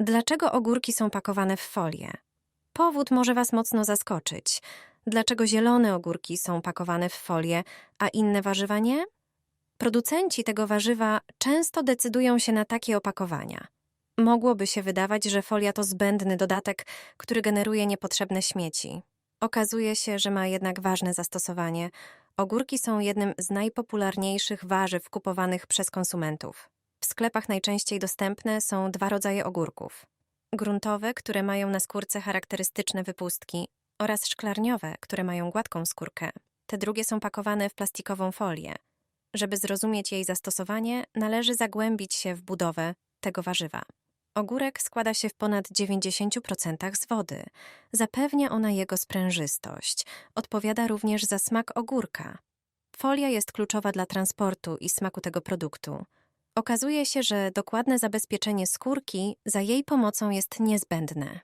Dlaczego ogórki są pakowane w folię? Powód może Was mocno zaskoczyć. Dlaczego zielone ogórki są pakowane w folię, a inne warzywa nie? Producenci tego warzywa często decydują się na takie opakowania. Mogłoby się wydawać, że folia to zbędny dodatek, który generuje niepotrzebne śmieci. Okazuje się, że ma jednak ważne zastosowanie. Ogórki są jednym z najpopularniejszych warzyw kupowanych przez konsumentów. W sklepach najczęściej dostępne są dwa rodzaje ogórków. Gruntowe, które mają na skórce charakterystyczne wypustki, oraz szklarniowe, które mają gładką skórkę. Te drugie są pakowane w plastikową folię. Żeby zrozumieć jej zastosowanie, należy zagłębić się w budowę tego warzywa. Ogórek składa się w ponad 90% z wody. Zapewnia ona jego sprężystość. Odpowiada również za smak ogórka. Folia jest kluczowa dla transportu i smaku tego produktu. Okazuje się, że dokładne zabezpieczenie skórki za jej pomocą jest niezbędne.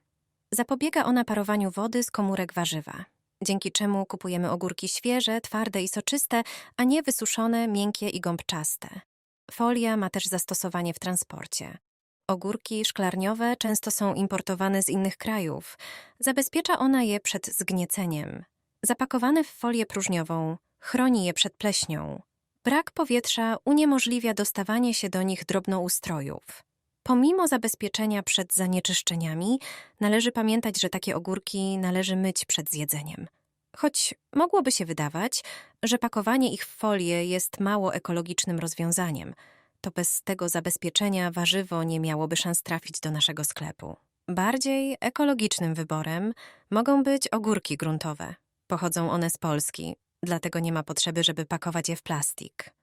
Zapobiega ona parowaniu wody z komórek warzywa, dzięki czemu kupujemy ogórki świeże, twarde i soczyste, a nie wysuszone, miękkie i gąbczaste. Folia ma też zastosowanie w transporcie. Ogórki szklarniowe często są importowane z innych krajów. Zabezpiecza ona je przed zgnieceniem. Zapakowane w folię próżniową chroni je przed pleśnią. Brak powietrza uniemożliwia dostawanie się do nich drobnoustrojów. Pomimo zabezpieczenia przed zanieczyszczeniami, należy pamiętać, że takie ogórki należy myć przed zjedzeniem. Choć mogłoby się wydawać, że pakowanie ich w folię jest mało ekologicznym rozwiązaniem, to bez tego zabezpieczenia warzywo nie miałoby szans trafić do naszego sklepu. Bardziej ekologicznym wyborem mogą być ogórki gruntowe. Pochodzą one z Polski, dlatego nie ma potrzeby, żeby pakować je w plastik.